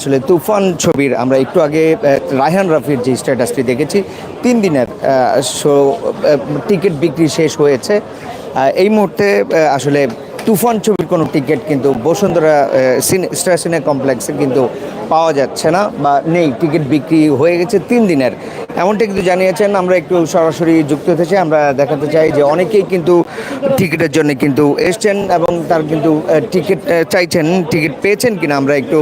আসলে তুফান ছবির, আমরা একটু আগে রায়হান রাফির যে স্ট্যাটাসটি দেখেছি, তিন দিনের শো টিকিট বিক্রি শেষ হয়েছে। এই মুহূর্তে আসলে তুফান ছবির কোনো টিকিট কিন্তু বসুন্ধরা স্টার সিনে কমপ্লেক্সে কিন্তু পাওয়া যাচ্ছে না বা নেই। টিকিট বিক্রি হয়ে গেছে তিন দিনের। এমনটা কিন্তু জানিয়েছেন আমরা একটু সরাসরি যুক্ত হতে চাই আমরা দেখাতে চাই যে অনেকেই কিন্তু টিকিটের জন্য কিন্তু এসছেন এবং তার কিন্তু টিকিট চাইছেন টিকিট পেয়েছেন কিনা আমরা একটু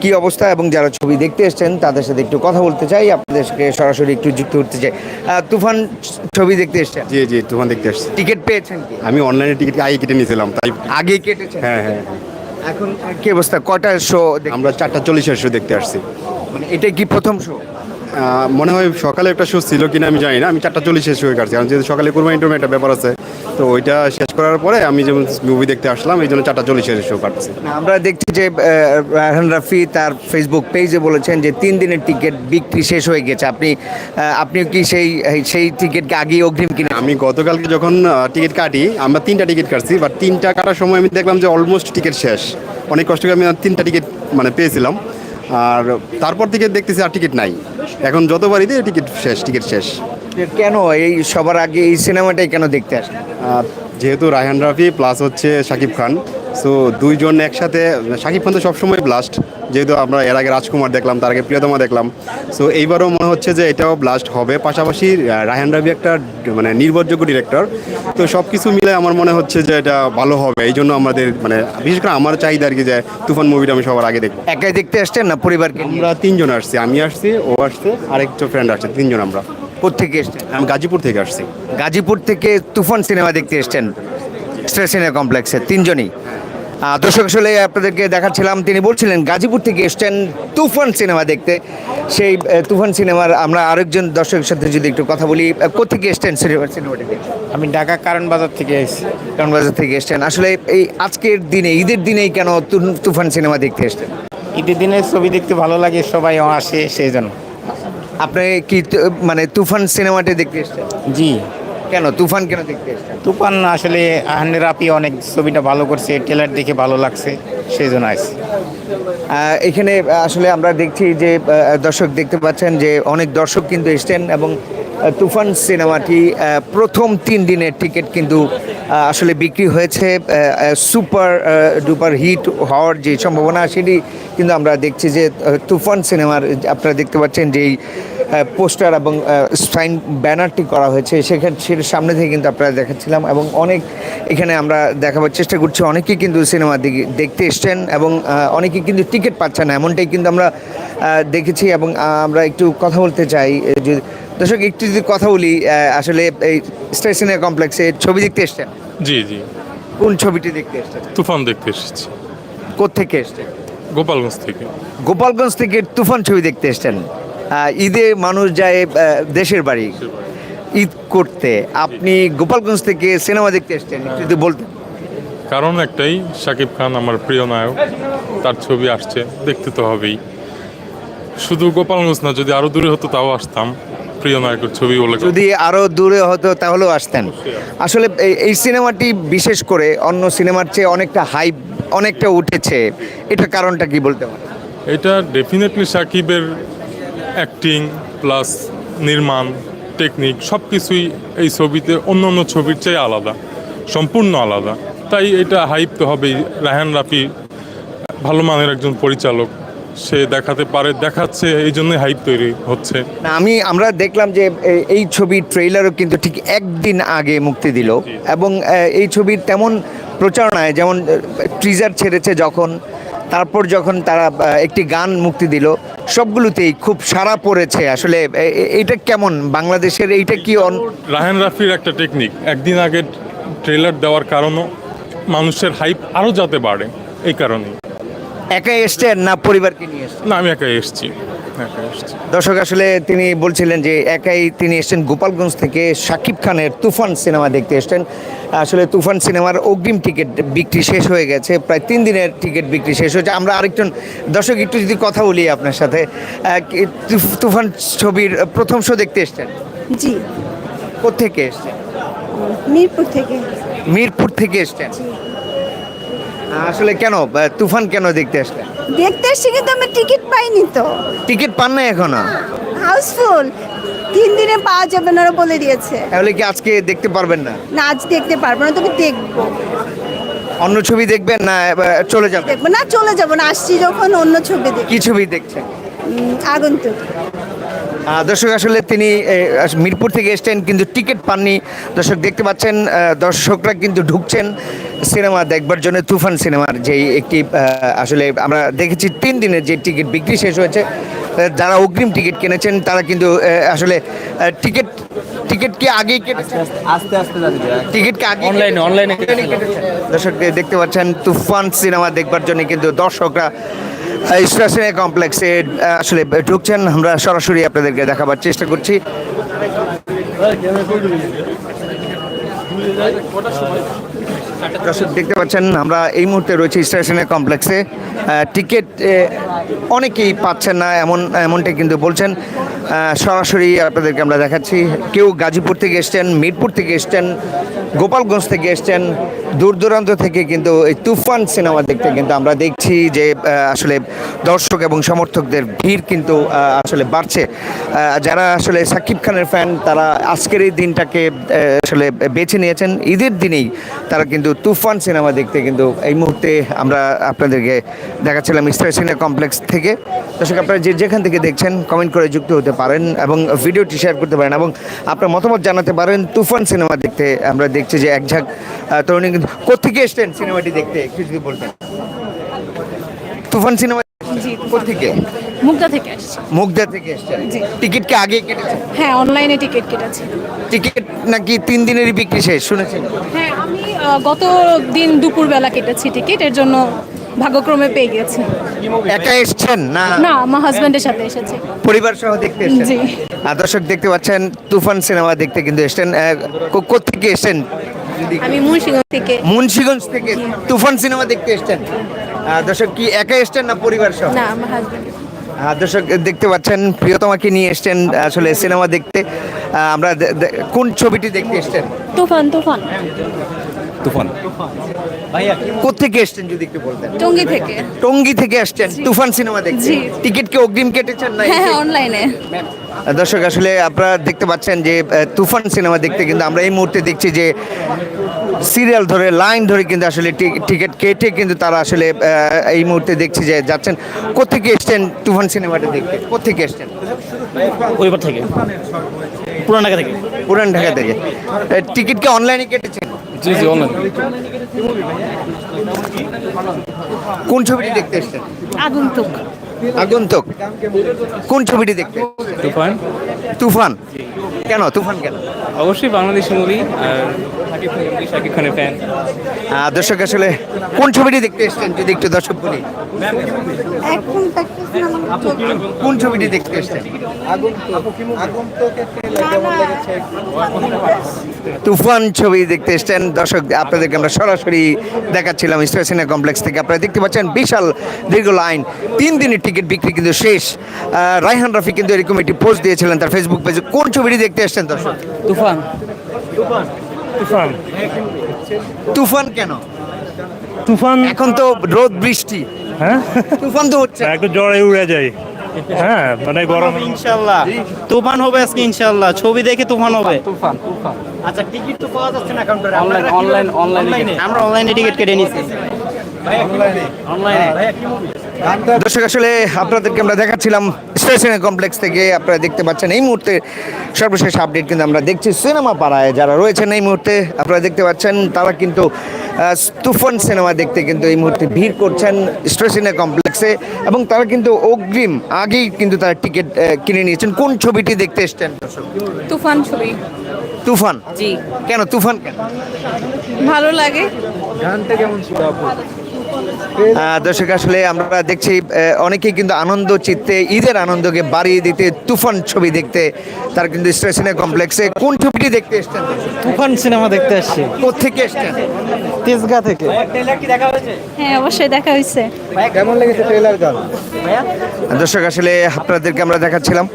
কি অবস্থা এবং যারা ছবি দেখতে এসছেন তাদের সাথে একটু কথা বলতে চাই আপনাদেরকে সরাসরি একটু যুক্ত করতে চাই। তুফান ছবি দেখতে এসছেন? জি জি তুফান দেখতে আসছি টিকিট পেয়েছেন কি? আমি অনলাইনে টিকিট আগে কেটে নিয়েছিলাম তাই আগে কেটেছেন? হ্যাঁ হ্যাঁ। এখন কি অবস্থা? কটা শো আমরা চারটা চল্লিশের শো দেখতে আসছি। মানে এটা কি প্রথম শো মনে হয় সকালে একটা শো ছিল কিনা আমি জানি না। আমি চারটা চল্লিশ শেষ হয়ে কাটছি কারণ যেহেতু সকালে কোরবানি টোরবানি একটা ব্যাপার আছে তো ওইটা শেষ করার পরে আমি যেমন মুভি দেখতে আসলাম এই জন্য চারটা চল্লিশের শো কাটছি আমরা দেখছি যে রাহান রাফি তার ফেসবুক পেজে বলেছেন যে তিন দিনের টিকিট বিক্রি শেষ হয়ে গেছে। আপনি আপনিও কি সেই সেই টিকিটকে আগে অগ্রিম কিনে আমি গতকালকে যখন টিকিট কাটি আমরা তিনটা টিকিট কাটছি বাট তিনটা কাটার সময় আমি দেখলাম যে অলমোস্ট টিকিট শেষ। অনেক কষ্ট করে আমি তিনটা টিকিট মানে পেয়েছিলাম। আর তারপর থেকে দেখতেছি আর টিকিট নাই। এখন যতবারই দিই টিকিট শেষ টিকিট শেষ। কেন এই সবার আগে এই সিনেমাটাই কেন দেখতে আসে যেহেতু রায়হান রাফি প্লাস হচ্ছে শাকিব খান সো দুইজন একসাথে শাকিব খান তো সবসময় ব্লাস্ট যেহেতু আমরা এর আগে রাজকুমার দেখলাম তার আগে প্রিয়তমা দেখলাম। সো এইবারও মনে হচ্ছে যে এটাও ব্লাস্ট হবে। পাশাপাশি রায়হান রাফি একটা মানে নির্ভরযোগ্য ডিরেক্টর তো সব কিছু মিলে আমার মনে হচ্ছে যে এটা ভালো হবে। এই জন্য আমাদের মানে বিশেষ করে আমার চাহিদা আর কি যে তুফান মুভিটা আমি সবার আগে দেখব। একাই দেখতে আসছেন না পরিবারকে আমরা তিনজন আসছি। আমি আসছি ও আসছে আরেকটা ফ্রেন্ড আসছে তিনজন আমরা। কোত্থেকে এসছেন? আমি গাজীপুর থেকে আসছি। গাজীপুর থেকে তুফান সিনেমা দেখতে এসছেন। স্টার সিনেমা কমপ্লেক্সে তিনজনই। দর্শক আসলে আপনাদেরকে দেখাচ্ছিলাম তিনি বলছিলেন গাজীপুর থেকে এসছেন তুফান সিনেমা দেখতে। সেই তুফান সিনেমার আমরা আরেকজন দর্শকের সাথে যদি একটু কথা বলি আহ, কোত্থেকে এসছেন সিনেমা সিনেমাটি দেখতে? আমি ঢাকা কারণ বাজার থেকে এসেছি। বাজার থেকে এসছেন। আসলে এই আজকের দিনে ঈদের দিনেই কেন তুফান সিনেমা দেখতে এসছেন? ঈদের দিনে ছবি দেখতে ভালো লাগে সবাই আসে সেই জন্য। আপনি কি মানে তুফান সিনেমাটি দেখতে এসছেন? জি। কেন? তুফান কেন দেখতে এসছেন? তুফান আসলে আহানের আপি অনেক ছবিটা ভালো করছে ট্রেলার দেখে ভালো লাগছে সেই জন্য আসছি এখানে আসলে আমরা দেখছি যে দর্শক দেখতে পাচ্ছেন যে অনেক দর্শক কিন্তু এসছেন এবং তুফান সিনেমাটি প্রথম তিন দিনের টিকিট কিন্তু আসলে বিক্রি হয়েছে সুপার ডুপার হিট হওয়ার যে সম্ভাবনা সেটি কিন্তু আমরা দেখছি যে তুফান সিনেমার আপনারা দেখতে পাচ্ছেন যেই পোস্টার এবং সাইন ব্যানারটি করা হয়েছে। সেখানে সেটার সামনে থেকে কিন্তু আপনারা দেখাচ্ছিলাম এবং অনেক এখানে আমরা দেখাবার চেষ্টা করছি। অনেকেই কিন্তু সিনেমা দেখতে এসছেন এবং অনেকেই কিন্তু টিকিট পাচ্ছে না। এমনটাই কিন্তু আমরা দেখেছি এবং আমরা একটু কথা বলতে চাই। যদি দর্শক একটু যদি কথা বলি আসলে এই স্টার সিনেমা কমপ্লেক্সে ছবি দেখতে এসছেন? জি জি। কোন ছবিটি দেখতে এসছেন? তুফান দেখতে এসেছি। কোথেকে এসছেন? গোপালগঞ্জ থেকে। গোপালগঞ্জ থেকে তুফান ছবি দেখতে এসছেন? ঈদে মানুষ যায় দেশের বাড়ি ঈদ করতে। আপনি গোপালগঞ্জ থেকে সিনেমা দেখতে এসছেন যদি বলতেন। কারণ একটাই শাকিব খান আমার প্রিয় নায়ক তার ছবি আসছে দেখতে তো হবেই। শুধু গোপালগঞ্জ না যদি আরও দূরে হতো তাও আসতাম প্রিয় নায়কের ছবি বলে যদি আরও দূরে হতো তাহলেও আসতেন। আসলে এই- এই সিনেমাটি বিশেষ করে অন্য সিনেমার চেয়ে অনেকটা হাইপ অনেকটা উঠেছে। এটার কারণটা কি বলতে পারেন এটা ডেফিনেটলি সাকিবের অ্যাক্টিং প্লাস নির্মাণ টেকনিক সব কিছুই এই ছবিতে অন্য অন্য ছবির চেয়ে আলাদা সম্পূর্ণ আলাদা। তাই এটা হাইপ তো হবেই। রায়হান রাফি ভালো মানের একজন পরিচালক। সে দেখাতে পারে দেখাচ্ছে এই জন্যই হাইপ তৈরি হচ্ছে। না আমি আমরা দেখলাম যে এই ছবির ট্রেইলারও কিন্তু ঠিক একদিন আগে মুক্তি দিল এবং এই ছবির তেমন প্রচারণায় যেমন ট্রিজার ছেড়েছে যখন তারপর যখন তারা একটি গান মুক্তি দিল সবগুলোতেই খুব সারা পড়েছে। আসলে এ- এ- এইটা কেমন? বাংলাদেশের এইটা কি অন- রায়হান রাফির একটা টেকনিক একদিন আগে ট্রেলার দেওয়ার কারণও মানুষের হাইপ আরও যাতে বাড়ে এই কারণে একাই এসছেন না পরিবারকে নিয়ে এসছেন? না আমি একাই এসেছি। দর্শক আসলে তিনি বলছিলেন যে একাই তিনি এসেছেন গোপালগঞ্জ থেকে শাকিব খানের তুফান সিনেমা দেখতে এসছেন। আসলে তুফান সিনেমার অগ্রিম টিকিট বিক্রি শেষ হয়ে গেছে প্রায় তিন দিনের টিকিট বিক্রি শেষ হয়েছে। আমরা আরেকজন দর্শক একটু যদি কথা বলি আপনার সাথে তুফ- তুফান ছবির প্রথম শো দেখতে এসছেন? জি। কোথেকে এসছেন? মিরপুর থেকে। মিরপুর থেকে এসছেন। আসলে কেন তুফান কেন দেখতে আসলেন দেখতে এসছি কিন্তু আমি টিকিট পাইনি তো। টিকিট পান না এখনও? হাউসফুল। তিন দিনে পাওয়া যাবে না বলে দিয়েছে। তাহলে কি আজকে দেখতে পারবেন না? না আজ দেখতে পারব না তবে দেখব। অন্য ছবি দেখবেন না চলে যাবেন? দেখব না চলে যাব না আসছি যখন অন্য ছবি দেখি কি ছবি দেখছেন? আগন্তুক। দর্শক আসলে তিনি মিরপুর থেকে এসছেন কিন্তু টিকিট পাননি। দর্শক দেখতে পাচ্ছেন দর্শকরা কিন্তু ঢুকছেন সিনেমা দেখবার জন্য তুফান সিনেমার যেই একটি আসলে আমরা দেখেছি তিন দিনের যে টিকিট বিক্রি শেষ হয়েছে যারা অগ্রিম টিকিট কিনেছেন তারা কিন্তু আসলে টিকিট টিকিট কি আগেই কেটেছেন আস্তে আস্তে টিকিট কি আগে অনলাইনে অনলাইনে দর্শক দেখতে পাচ্ছেন তুফান সিনেমা দেখবার জন্য কিন্তু দর্শকরা স্টেশনে কমপ্লেক্সে আসলে ঢুকছেন আমরা সরাসরি আপনাদেরকে দেখাবার চেষ্টা করছি। দর্শক দেখতে পাচ্ছেন, আমরা এই মুহূর্তে রয়েছি স্টেশনের কমপ্লেক্সে। টিকিট অনেকেই পাচ্ছেন না, এমন, এমনটাই কিন্তু বলছেন। সরাসরি আপনাদেরকে আমরা দেখাচ্ছি, কেউ গাজীপুর থেকে এসছেন, মিরপুর থেকে এসছেন, গোপালগঞ্জ থেকে এসছেন, দূর দূরান্ত থেকে কিন্তু এই তুফান সিনেমা দেখতে কিন্তু আমরা দেখছি যে আসলে দর্শক এবং সমর্থকদের ভিড় কিন্তু আসলে বাড়ছে। যারা আসলে সাকিব খানের ফ্যান, তারা আজকের এই দিনটাকে আসলে বেছে নিয়েছেন। ঈদের দিনেই তারা কিন্তু তুফান সিনেমা দেখতে কিন্তু এই মুহূর্তে আমরা আপনাদেরকে দেখাচ্ছিলাম স্টার সিনেমা কমপ্লেক্স থেকে। দর্শক আপনারা যে যেখান থেকে দেখছেন কমেন্ট করে যুক্ত হতে পারেন এবং ভিডিওটি শেয়ার করতে পারেন এবং আপনার মতামত জানাতে পারেন তুফান সিনেমা দেখতে। আমরা দেখছি যে এক ঝাঁক তরুণী কিন্তু কোথেকে এসছেন সিনেমাটি দেখতে? একটু যদি বলতেন। তুফান সিনেমা কোথেকে মুগদা থেকে আসছি মুগদা থেকে এসছেন টিকিট কি আগে কেটেছেন হ্যাঁ অনলাইনে টিকিট কেটেছি। টিকিট নাকি তিন দিনেরই বিক্রি শেষ শুনেছেন? হ্যাঁ আমি আহ, গত দিন দুপুরবেলা কেটেছি টিকিট এর জন্য ভাগ্যক্রমে পেয়ে গেছি। একা এসছেন না? না আমার হাজব্যান্ডের সাথে এসেছি। পরিবার সহ দেখতে এসেছেন? জি। আর দর্শক দেখতে পাচ্ছেন তুফান সিনেমা দেখতে কিন্তু এসেছেন। কোথেকে এসেছেন? আমি মুন্সিগঞ্জ থেকে। মুন্সিগঞ্জ থেকে তুফান সিনেমা দেখতে এসেছেন। আহ, দর্শক কি একা এসেছেন না পরিবার সহ না আমার হাজব্যান্ড দর্শক, দেখতে পাচ্ছেন প্রিয়তমাকে নিয়ে এসছেন, আসলে সিনেমা দেখতে। আমরা কোন ছবিটি দেখতে এসছেন? তুফান তুফান। তুফান। কোথেকে এসেছেন যদি একটু বলতেন? টঙ্গি থেকে। টঙ্গী থেকে আসছেন তুফান সিনেমা দেখতে। জি। টিকিট কি অগ্রিম কেটেছেন না হ্যাঁ অনলাইনে। দর্শক আসলে আপনারা দেখতে পাচ্ছেন যে তুফান সিনেমা দেখতে কিন্তু আমরা এই মুহূর্তে দেখছি যে সিরিয়াল ধরে লাইন ধরে কিন্তু আসলে টিকিট কেটে কিন্তু তারা আসলে এই মুহূর্তে দেখছি যে যাচ্ছেন। কোথেকে এসছেন তুফান সিনেমাটা দেখতে? কোথেকে এসছেন? ওইবার থেকে। পুরান ঢাকা থেকে। পুরান ঢাকা থেকে। টিকিট কি অনলাইনে কেটেছেন? জি জি অনলাইন। কোন ছবিটি দেখতে এসছেন? আগন্তুক। আগন্তুক। কোন ছবিটি দেখতে তুফান। তুফান। কেন? তুফান কেন? অবশ্যই বাংলাদেশি মুভি আর শাকিব খানের ফ্যান দর্শক আসলে কোন ছবিটি দেখতে এসছেন যদি একটু দর্শক বলি। কোন ছবিটি দেখতে এসছেন? তুফান ছবি দেখতে এসছেন। দর্শক আপনাদেরকে আমরা সরাসরি দেখাচ্ছিলাম স্টার সিনেমা কমপ্লেক্স থেকে। আপনারা দেখতে পাচ্ছেন বিশাল দীর্ঘ লাইন। তিন দিনের টিকিট বিক্রি কিন্তু শেষ। আহ, রায়হান রাফি কিন্তু এরকম একটি পোস্ট দিয়েছিলেন তার ফেসবুক পেজে কোন ছবিটি দেখতে এসছেন দর্শক? তুফান। তুফান। কেন? তুফান এখন তো রোদ বৃষ্টি। হ্যাঁ? তুফান তো হচ্ছে। একটু জ্বরে উড়ে যায়। হ্যাঁ মানে গরম ইনশাল্লাহ তুফান হবে আজকে ইনশাল্লাহ ছবি দেখে তুফান হবে। তুফান আচ্ছা টিকিট তো পাওয়া যাচ্ছে না কাউন্টারে অনলাইন অনলাইন অনলাইনে আমরা অনলাইনে টিকিট কেটে নিছি। অনলাইনে দর্শক আসলে আপনাদেরকে আমরা দেখাচ্ছিলাম স্টেশন কমপ্লেক্স থেকে। আপনারা দেখতে পাচ্ছেন এই মুহূর্তে সর্বশেষ আপডেট কিন্তু আমরা দেখছি সিনেমা পাড়ায় যারা রয়েছেন এই মুহূর্তে। আপনারা দেখতে পাচ্ছেন তারা কিন্তু তুফান সিনেমা দেখতে কিন্তু এই মুহূর্তে ভিড় করছেন স্টেশনে কমপ্লেক্সে। এবং তারা কিন্তু অগ্রিম আগেই কিন্তু তারা টিকিট কিনে নিয়েছেন। কোন ছবিটি দেখতে এসছেন তুফান ছবি। তুফান? জি। কেন তুফান কেন? ভালো লাগে। আহ, দর্শক আসলে আমরা দেখছি অনেকেই কিন্তু আনন্দ চিত্তে ঈদের আনন্দকে বাড়িয়ে দিতে তুফান ছবি দেখতে তার কিন্তু স্টেশনে কমপ্লেক্সে কোন ছবিটি দেখতে এসছেন? তুফান সিনেমা দেখতে আসছি। কোথেকে এসছেন? তেজগা থেকে। হ্যাঁ অবশ্যই দেখা হয়েছে। কেমন লেগেছে ট্রেলার গান দর্শক আসলে আপনাদেরকে আমরা দেখাচ্ছিলাম।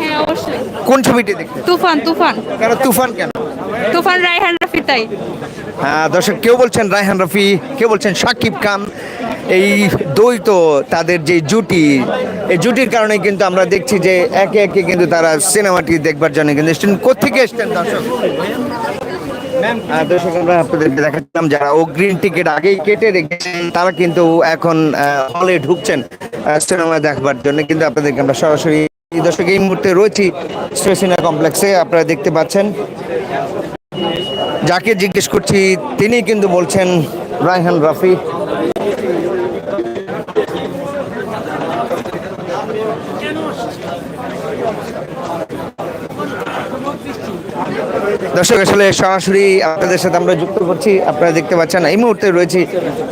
হ্যাঁ অবশ্যই। কোন ছবিটি দেখতে? তুফান তুফান। কেন তুফান কেন? তুফান রায়হান এটাই হ্যাঁ, দর্শক কেউ বলছেন রায়হান রফি কেউ বলছেন সাকিব খান। এই দ্বৈত তাদের যে জুটি এই জুটির কারণে কিন্তু আমরা দেখছি যে একে একে কিন্তু তারা সিনেমাটি দেখবার জন্য কিন্তু এসছেন। কোথেকে এসছেন দর্শক? দর্শক আমরা আপনাদেরকে দেখাচ্ছিলাম যারা অগ্রিম টিকিট আগেই কেটে রেখেছেন তারা কিন্তু এখন হলে ঢুকছেন সিনেমা দেখবার জন্য। কিন্তু আপনাদেরকে আমরা সরাসরি দর্শক এই মুহূর্তে রয়েছি স্টেশনা কমপ্লেক্সে আপনারা দেখতে পাচ্ছেন। যাকে জিজ্ঞেস করছি, তিনি কিন্তু বলছেন, রায়হান রাফি। দর্শক, আসলে সরাসরি আপনাদের সাথে আমরা যুক্ত করছি। আপনারা দেখতে পাচ্ছেন, এই মুহূর্তে রয়েছি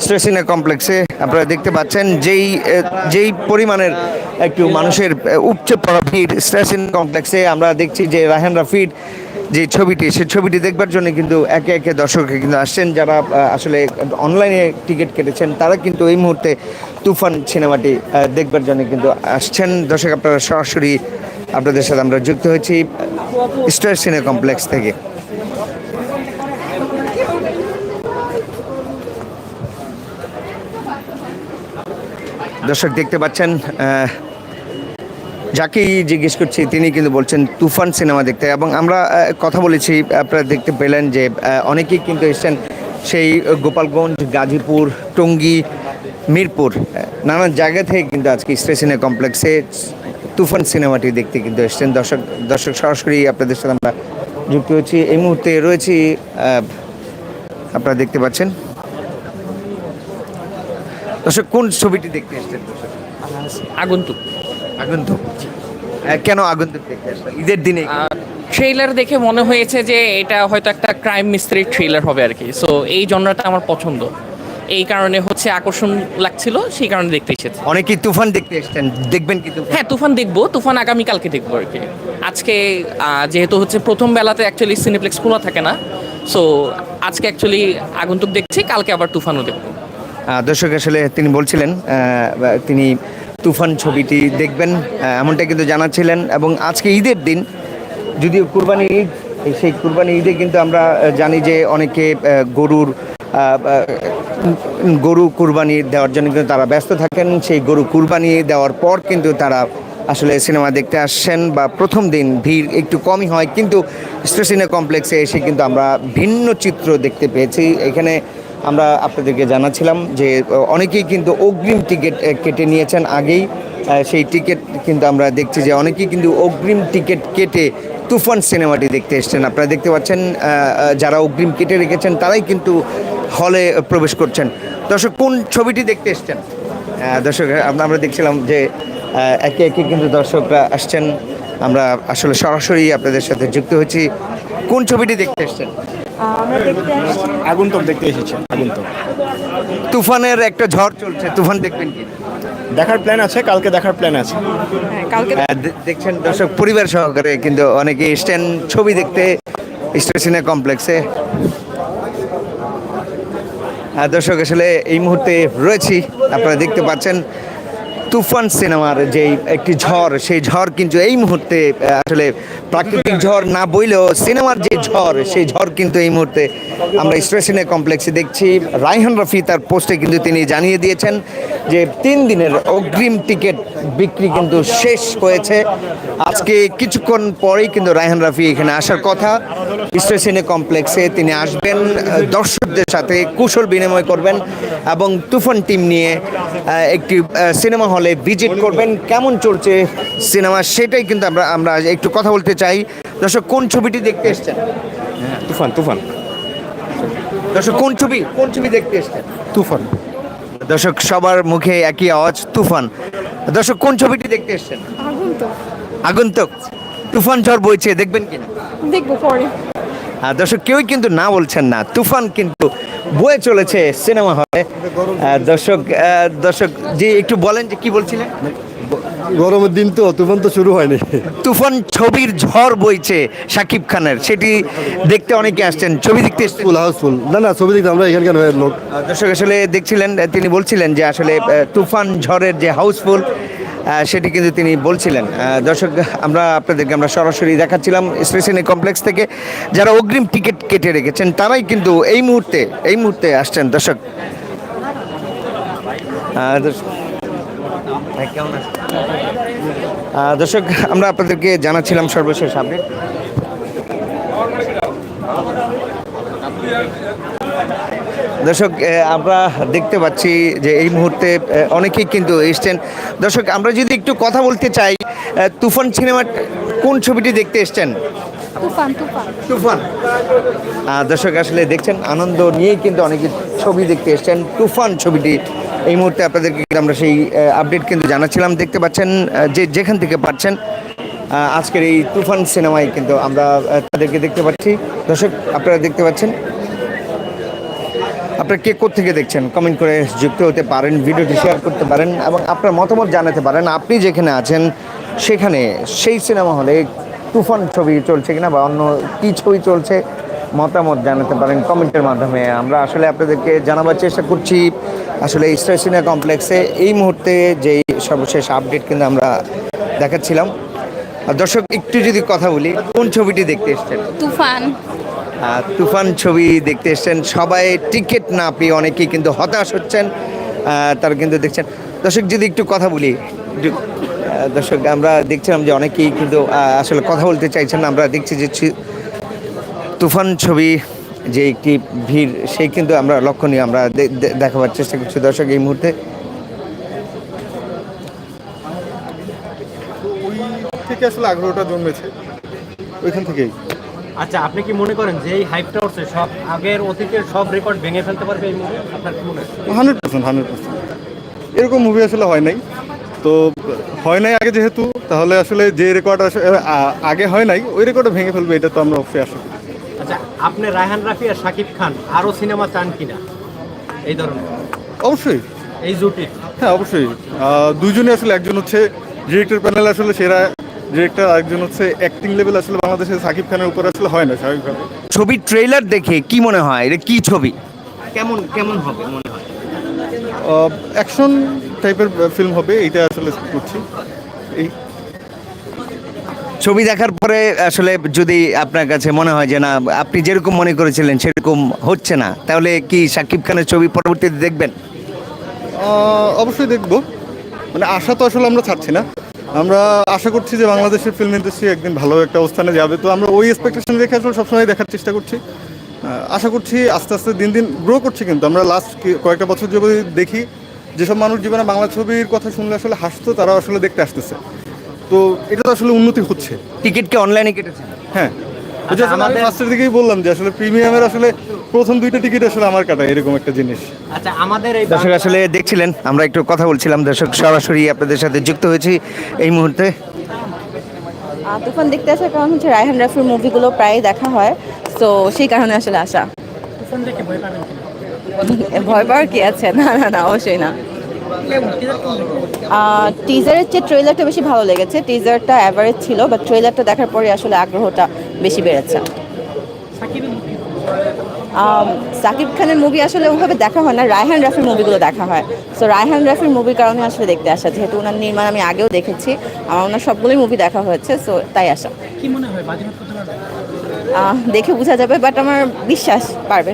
স্টেশনে কমপ্লেক্সে। আপনারা দেখতে পাচ্ছেন, যেই যেই পরিমাণের একটু মানুষের উপচে পড়া ভিড় স্টেশন কমপ্লেক্সে, আমরা দেখছি যে রায়হান রাফির যে ছবিটি সেই ছবিটি দেখবার জন্য কিন্তু একে একে দর্শক কিন্তু আসছেন। যারা আসলে অনলাইনে টিকিট কেটেছেন, তারা কিন্তু এই মুহূর্তে তুফান সিনেমাটি দেখবার জন্য কিন্তু আসছেন। দর্শক, আপনারা সরাসরি আপনাদের সাথে আমরা যুক্ত হয়েছি, স্টার সিনে কমপ্লেক্স থেকে। দর্শক, দেখতে পাচ্ছেন যাকেই জিজ্ঞেস করছি, তিনি কিন্তু বলছেন তুফান সিনেমা দেখতে। এবং আমরা কথা বলেছি, আপনারা দেখতে পেলেন যে অনেকেই কিন্তু এসেছেন সেই গোপালগঞ্জ, গাজীপুর, টঙ্গী, মিরপুর নানান জায়গা থেকে কিন্তু আজকে স্টেশনে কমপ্লেক্সে তুফান সিনেমাটি দেখতে কিন্তু এসেছেন। দর্শক দর্শক সরাসরি আপনাদের সাথে আমরা যুক্ত হচ্ছি এই মুহূর্তে রয়েছি আপনারা দেখতে পাচ্ছেন। দর্শক, কোন ছবিটি দেখতে এসেছেন? আগন্তুক। আগন্তুক। কেন আগন্তুক দেখতে আসলেন ঈদের দিনে ট্রেলার দেখে মনে হয়েছে যে এটা হয়তো একটা ক্রাইম মিস্ত্রির ট্রেলার হবে আর কি। সো এই জনরাটা আমার পছন্দ। এই কারণে হচ্ছে আকর্ষণ লাগছিল সেই কারণে দেখতে এসেছি অনেকেই তুফান দেখতে এসেছেন? দেখবেন কি হ্যাঁ তুফান দেখব। তুফান আগামীকালকে দেখব আর কি। আজকে যেহেতু হচ্ছে প্রথম বেলাতে অ্যাকচুয়ালি সিনেপ্লেক্স খোলা থাকে না সো আজকে অ্যাকচুয়ালি আগন্তুক দেখছি কালকে আবার তুফানও দেখব। দর্শক আসলে তিনি বলছিলেন তিনি তুফান ছবিটি দেখবেন এমনটা কিন্তু জানাচ্ছিলেন। এবং আজকে ঈদের দিন, যদিও কুরবানি ঈদ, সেই কুরবানি ঈদে কিন্তু আমরা জানি যে অনেকে গরুর গরু কুরবানি দেওয়ার জন্য কিন্তু তারা ব্যস্ত থাকেন। সেই গরু কুরবানি দেওয়ার পর কিন্তু তারা আসলে সিনেমা দেখতে আসছেন বা প্রথম দিন ভিড় একটু কমই হয়। কিন্তু স্টেশনে কমপ্লেক্সে এসে কিন্তু আমরা ভিন্ন চিত্র দেখতে পেয়েছি। এখানে আমরা আপনাদেরকে জানাচ্ছিলাম যে অনেকেই কিন্তু অগ্রিম টিকিট কেটে নিয়েছেন আগেই। সেই টিকিট কিন্তু আমরা দেখছি যে, অনেকেই কিন্তু অগ্রিম টিকিট কেটে তুফান সিনেমাটি দেখতে এসছেন। আপনারা দেখতে পাচ্ছেন যারা অগ্রিম কেটে রেখেছেন, তারাই কিন্তু হলে প্রবেশ করছেন। দর্শক, কোন ছবিটি দেখতে এসছেন? দর্শক, আমরা আমরা দেখছিলাম যে একে একে কিন্তু দর্শকরা আসছেন। আমরা আসলে সরাসরি আপনাদের সাথে যুক্ত হচ্ছি কোন ছবিটি দেখতে এসেছেন? আমরা দেখতে আসছি আগন্তুক দেখতে এসেছি আগন্তুক। তুফানের একটা ঝড় চলছে তুফান দেখবেন কি? দেখার প্ল্যান আছে কালকে দেখার প্ল্যান আছে। হ্যাঁ কালকে দেখছেন দর্শক পরিবার সহকারে কিন্তু অনেকে এসছেন ছবি দেখতে স্টেশনে কমপ্লেক্সে। আহ, দর্শক আসলে এই মুহূর্তে রয়েছি আপনারা দেখতে পাচ্ছেন। তুফান সিনেমার যে একটি ঝড়, সেই ঝড় কিন্তু এই মুহূর্তে আসলে প্রাকৃতিক ঝড় না বইলেও সিনেমার যে ঝড়, সেই ঝড় কিন্তু এই মুহূর্তে আমরা স্টেশনে কমপ্লেক্সে দেখছি। রায়হান রফি তার পোস্টে কিন্তু তিনি জানিয়ে দিয়েছেন যে তিন দিনের অগ্রিম টিকিট বিক্রি কিন্তু শেষ হয়েছে। আজকে কিছুক্ষণ পরেই কিন্তু রায়হান রফি এখানে আসার কথা। স্টেশনে কমপ্লেক্সে তিনি আসবেন, দর্শকদের সাথে কুশল বিনিময় করবেন এবং তুফান টিম নিয়ে একটি সিনেমা হলে ভিজিট করবেন কেমন চলছে সিনেমা সেটাই কিন্তু আমরা আমরা একটু কথা বলতে চাই। দর্শক কোন ছবিটি দেখতে এসছেন? তুফান তুফান। দর্শক কোন ছবি কোন ছবি দেখতে এসছেন? তুফান। দর্শক সবার মুখে একই আওয়াজ তুফান। দর্শক কোন ছবিটি দেখতে এসছেন? আগন্তুক। আগন্তুক। তুফান ঝড় বইছে দেখবেন কিনা? দেখব পরে। আর দর্শক কেউই কিন্তু না বলছেন না তুফান কিন্তু বয়ে চলেছে সিনেমা হলে। দর্শক দর্শক যে একটু বলেন যে কি বলছিলেন? গরমের দিন তো তুফান তো শুরু হয়নি। তুফান ছবির ঝড় বইছে শাকিব খানের সেটি দেখতে অনেকে আসছেন। ছবি দেখতে ফুল হাউসফুল না না ছবি দেখতে আমরা এখানকার লোক। দর্শক আসলে দেখছিলেন তিনি বলছিলেন যে আসলে তুফান ঝড়ের যে হাউসফুল সেটি কিন্তু তিনি বলছিলেন। দর্শক, আমরা আপনাদেরকে আমরা সরাসরি দেখাচ্ছিলাম স্টেশনে কমপ্লেক্স থেকে। যারা অগ্রিম টিকিট কেটে রেখেছেন, তারাই কিন্তু এই মুহূর্তে এই মুহূর্তে আসছেন। দর্শক দর্শক, আমরা আপনাদেরকে জানাচ্ছিলাম সর্বশেষ আপডেট দর্শক আমরা দেখতে পাচ্ছি যে এই মুহূর্তে অনেকেই কিন্তু এসছেন। দর্শক আমরা যদি একটু কথা বলতে চাই তুফান সিনেমার কোন ছবিটি দেখতে এসছেন? তুফান তুফান। তুফান। দর্শক আসলে দেখছেন আনন্দ নিয়েই কিন্তু অনেকে ছবি দেখতে এসছেন। তুফান ছবিটি এই মুহূর্তে আপনাদেরকে আমরা সেই আপডেট কিন্তু জানাচ্ছিলাম। দেখতে পাচ্ছেন যে যেখান থেকে পাচ্ছেন আজকের এই তুফান সিনেমায় কিন্তু আমরা তাদেরকে দেখতে পাচ্ছি। দর্শক আপনারা দেখতে পাচ্ছেন আপনারা কে থেকে দেখছেন? কমেন্ট করে যুক্ত হতে পারেন, ভিডিওটি শেয়ার করতে পারেন এবং আপনার মতামত জানাতে পারেন। আপনি যেখানে আছেন, সেখানে সেই সিনেমা হলে তুফান ছবি চলছে কিনা বা অন্য কী ছবি চলছে মতামত জানাতে পারেন কমেন্টের মাধ্যমে। আমরা আসলে আপনাদেরকে জানাবার চেষ্টা করছি। আসলে স্টার সিনেমা কমপ্লেক্সে এই মুহূর্তে যেই সর্বশেষ আপডেট কিন্তু আমরা দেখাচ্ছিলাম। দর্শক, একটু যদি কথা বলি, কোন ছবিটি দেখতে এসছেন? তুফান। তুফান ছবি দেখতে এসছেন। সবাই টিকিট না পেয়ে অনেকেই কিন্তু হতাশ হচ্ছেন। তারা কিন্তু দেখছেন। দর্শক, যদি একটু কথা বলি দর্শক, আমরা দেখছিলাম যে অনেকেই কিন্তু আসলে কথা বলতে চাইছেন না। আমরা দেখছি যে তুফান ছবি, যে একটি ভিড়, সেই কিন্তু আমরা লক্ষণীয়। আমরা দেখাবার চেষ্টা করছি। দর্শক, এই মুহূর্তে আসলে আগ্রহটা জন্মেছে। ওইখান থেকেই। আচ্ছা আপনি কি মনে করেন যে এই হাইপটা উঠছে সব আগের অতীতের সব রেকর্ড ভেঙে ফেলতে পারবে এই মুভি আপনার কি মনে হয়? Hundred percent hundred percent. এরকম মুভি আসলে হয় নাই। তো হয় নাই আগে যেহেতু তাহলে আসলে যে রেকর্ড আগে হয় নাই ওই রেকর্ড ভেঙে ফেলবে এটা তো আমরা অবশ্যই আশা করি। আচ্ছা আপনি রায়হান রাফি আর শাকিব খান আরও সিনেমা চান কিনা? এই ধরনের। অবশ্যই। এই জুটি। হ্যাঁ অবশ্যই। দুজনে আসলে একজন হচ্ছে ডিরেক্টর প্যানেল আসলে সেরা ডিরেক্টর আরেকজন হচ্ছে অ্যাক্টিং লেভেল আসলে বাংলাদেশে সাকিব খানের উপর আসলে হয় না স্বাভাবিকভাবে। ছবির ট্রেলার দেখে কি মনে হয়? এটা কি ছবি? কেমন কেমন হবে মনে হয়? অ্যাকশন টাইপের ফিল্ম হবে এইটা আসলে করছি। এই ছবি দেখার পরে আসলে যদি আপনার কাছে মনে হয় যে না আপনি যেরকম মনে করেছিলেন সেরকম হচ্ছে না তাহলে কি শাকিব খানের ছবি পরবর্তীতে দেখবেন? অবশ্যই দেখব। মানে আশা তো আসলে আমরা ছাড়ছি না। আমরা আশা করছি যে বাংলাদেশের ফিল্ম ইন্ডাস্ট্রি একদিন ভালো একটা অবস্থানে যাবে। তো আমরা ওই এক্সপেকটেশন রেখে আসলে সবসময় দেখার চেষ্টা করছি। আশা করছি আস্তে আস্তে দিন দিন গ্রো করছি কিন্তু। আমরা লাস্ট কয়েকটা বছর যদি দেখি যেসব মানুষ জীবনে বাংলা ছবির কথা শুনলে আসলে হাসতো তারা আসলে দেখতে আসতেছে। তো এটা তো আসলে উন্নতি হচ্ছে। টিকিট কি অনলাইনে কেটেছেন হ্যাঁ। আসলে আমি আমাদের- ফার্স্টের দিকেই বললাম যে আসলে প্রিমিয়ামের আসলে প্রথম দুইটা টিকিট আসলে আমার কাটা এরকম একটা জিনিস। আচ্ছা আমাদের এই দর্শক আসলে দেখছিলেন আমরা একটু কথা বলছিলাম দর্শক সরাসরি আপনাদের সাথে যুক্ত হয়েছি এই মুহূর্তে। তুফান দেখতে আসার কারণ হচ্ছে রায়হান রাফির মুভিগুলো প্রায় দেখা হয় তো সেই কারণে আসলে আসা। ভয় পাওয়ার কি আছে? না না না অবশ্যই না। টিজারের চেয়ে ট্রেলারটা বেশি ভালো লেগেছে। টিজারটা অ্যাভারেজ ছিল বাট ট্রেলারটা দেখার পরে আসলে আগ্রহটা বেশি বেড়েছে। সাকিব খানের মুভি আসলে ওভাবে দেখা হয় না রায়হান রাফির মুভিগুলো দেখা হয়। সো রায়হান রাফির মুভির কারণে আসলে দেখতে আসা যেহেতু ওনার নির্মাণ আমি আগেও দেখেছি আমার ওনার সবগুলোই মুভি দেখা হয়েছে সো তাই আসা। কি মনে হয় দেখে বোঝা যাবে বাট আমার বিশ্বাস পারবে।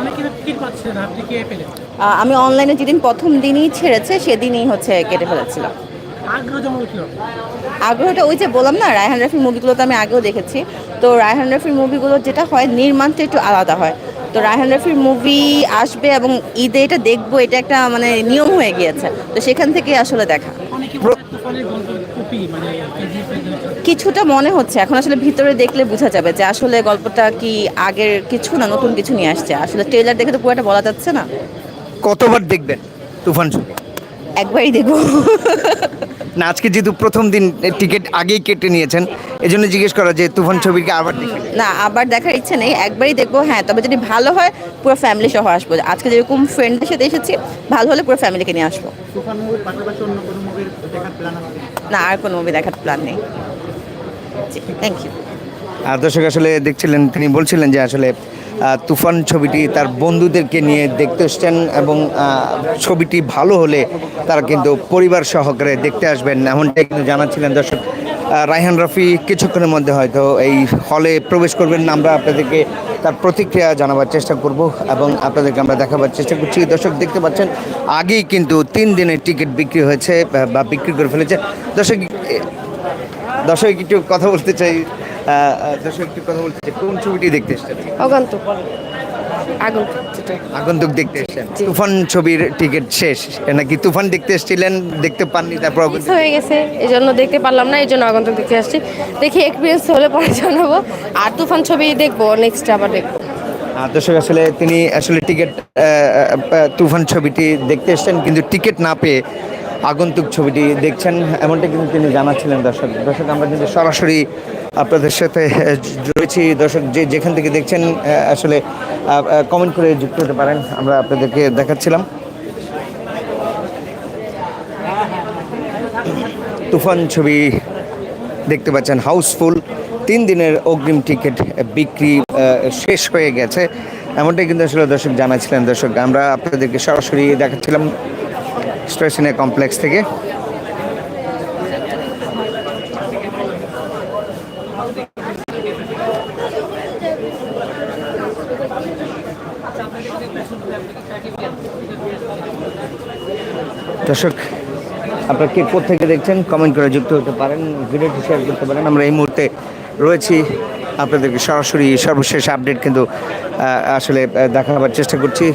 অনেকে টিকিট পাচ্ছে না আপনি কে পেলেন আহ, আমি অনলাইনে যেদিন প্রথম দিনই ছেড়েছে সেদিনই হচ্ছে কেটে ফেলেছিলাম আগ্রহটা ওই যে বললাম না রায়হান রাফির মুভিগুলো তো আমি আগেও দেখেছি। তো রায়হান রাফির মুভিগুলো যেটা হয় নির্মাণটা একটু আলাদা হয়। তো রায়হান রফির মুভি আসবে এবং ঈদে এটা দেখব এটা একটা মানে নিয়ম হয়ে গিয়েছে। তো সেখান থেকে আসলে দেখা। মানে কিছুটা মনে হচ্ছে। এখন আসলে ভিতরে দেখলে বোঝা যাবে যে আসলে গল্পটা কি আগের কিছু না নতুন কিছু নিয়ে আসছে। আসলে ট্রেলার দেখে তো পুরোটা বলা যাচ্ছে না। কতবার দেখবেন তুফান একবারই দেখব। না আজকে যেহেতু প্রথম দিন টিকিট আগেই কেটে নিয়েছেন এই জন্য জিজ্ঞেস করা যে তুফান ছবিকে আবার দেখবেন না আবার দেখার ইচ্ছে নেই একবারই দেখব হ্যাঁ তবে যদি ভালো হয় পুরো ফ্যামিলি সহ আসব। আজকে যেরকম ফ্রেন্ডের সাথে এসেছি ভালো হলে পুরো ফ্যামিলিকে নিয়ে আসব। না আর কোনো মুভি দেখার প্ল্যান নেই। থ্যাংক ইউ দর্শক, আসলে দেখছিলেন, তিনি বলছিলেন যে আসলে তুফান ছবিটি তার বন্ধুদেরকে নিয়ে দেখতে এসছেন এবং ছবিটি ভালো হলে তারা কিন্তু পরিবার সহকারে দেখতে আসবেন। এমনটাই কিন্তু জানাচ্ছিলেন দর্শক রায়হান রফি কিছুক্ষণের মধ্যে হয়তো এই হলে প্রবেশ করবেন। আমরা আপনাদেরকে তার প্রতিক্রিয়া জানাবার চেষ্টা করব এবং আপনাদেরকে আমরা দেখাবার চেষ্টা করছি। দর্শক, দেখতে পাচ্ছেন, আগেই কিন্তু তিন দিনের টিকিট বিক্রি হয়েছে, বা- বিক্রি করে ফেলেছে। দর্শক দর্শক, একটু কথা বলতে চাই। দর্শক একটু কথা বলতে কোন ছবিটি দেখতে এসছেন? অগন্তুক। আগন্তুক দেখতে এসছেন। তুফান ছবির টিকিট শেষ। নাকি তুফান দেখতে এসেছিলেন দেখতে পাননি তারপর হয়ে গেছে এই জন্য দেখতে পারলাম না এই জন্য আগন্তুক দেখতে আসছি। দেখি এক্সপিরিয়েন্স হলে পরে জানাব। আর তুফান ছবি দেখব নেক্সট আবার দেখব। দর্শক আসলে তিনি আসলে টিকিট তুফান ছবিটি দেখতে এসেছেন কিন্তু টিকিট না পেয়ে আগন্তুক ছবিটি দেখছেন, এমনটা কিন্তু তিনি জানাচ্ছিলেন দর্শক। দর্শক, আমরা কিন্তু সরাসরি আপনাদের সাথে রয়েছি। দর্শক, যে যেখান থেকে দেখছেন আসলে কমেন্ট করে যুক্ত হতে পারেন, আমরা আপনাদেরকে দেখাচ্ছিলাম। তুফান ছবি দেখতে পাচ্ছেন, হাউসফুল। তিন দিনের অগ্রিম টিকিট বিক্রি শেষ হয়ে গেছে। এমনটাই কিন্তু আসলে দর্শক জানাচ্ছিলেন। দর্শক, আমরা আপনাদেরকে সরাসরি দেখাচ্ছিলাম। স্টেশনে কমপ্লেক্স থেকে। দর্শক, আপনারা কে থেকে দেখছেন? কমেন্ট করে যুক্ত হতে পারেন, ভিডিওটি শেয়ার করতে পারেন। আমরা এই মুহূর্তে রয়েছি আপনাদেরকে সরাসরি সর্বশেষ আপডেট কিন্তু আসলে দেখাবার চেষ্টা করছি।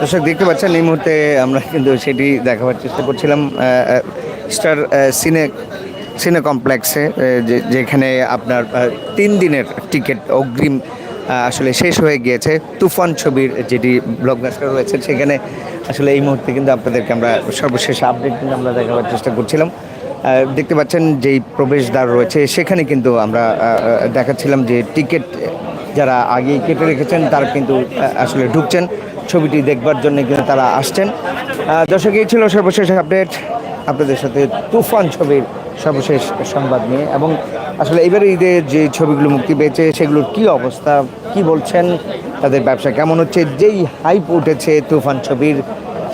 দর্শক, দেখতে পাচ্ছেন এই মুহূর্তে আমরা কিন্তু সেটি দেখাবার চেষ্টা করছিলাম স্টার সিনে সিনে কমপ্লেক্সে যেখানে আপনার তিন দিনের টিকিট অগ্রিম আসলে শেষ হয়ে গিয়েছে। তুফান ছবির যেটি ব্লকবাস্টার রয়েছে, সেখানে আসলে এই মুহূর্তে কিন্তু আপনাদেরকে আমরা সর্বশেষ আপডেট কিন্তু আমরা দেখাবার চেষ্টা করছিলাম। দেখতে পাচ্ছেন যেই প্রবেশদ্বার রয়েছে, সেখানে কিন্তু আমরা দেখাচ্ছিলাম যে টিকিট যারা আগে কেটে রেখেছেন, তারা কিন্তু আসলে ঢুকছেন। ছবিটি দেখবার জন্য কিন্তু তারা আসছেন। দর্শক, এই ছিল সর্বশেষ আপডেট। আপনাদের সাথে তুফান ছবির সর্বশেষ সংবাদ নিয়ে। এবং আসলে এবারে ঈদে যে ছবিগুলো মুক্তি পেয়েছে, সেগুলোর কি অবস্থা, কি বলছেন, তাদের ব্যবসা কেমন হচ্ছে, যেই হাইপ উঠেছে তুফান ছবির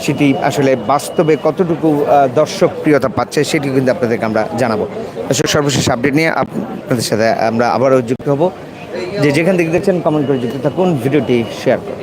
সেটি আসলে বাস্তবে কতটুকু দর্শক প্রিয়তা পাচ্ছে সেটি কিন্তু আপনাদেরকে আমরা জানাব। আসলে সর্বশেষ আপডেট নিয়ে আপনাদের সাথে আমরা আবারও যুক্ত হব। যে যেখান থেকে দেখছেন কমেন্ট করে যুক্ত থাকুন, ভিডিওটি শেয়ার করুন।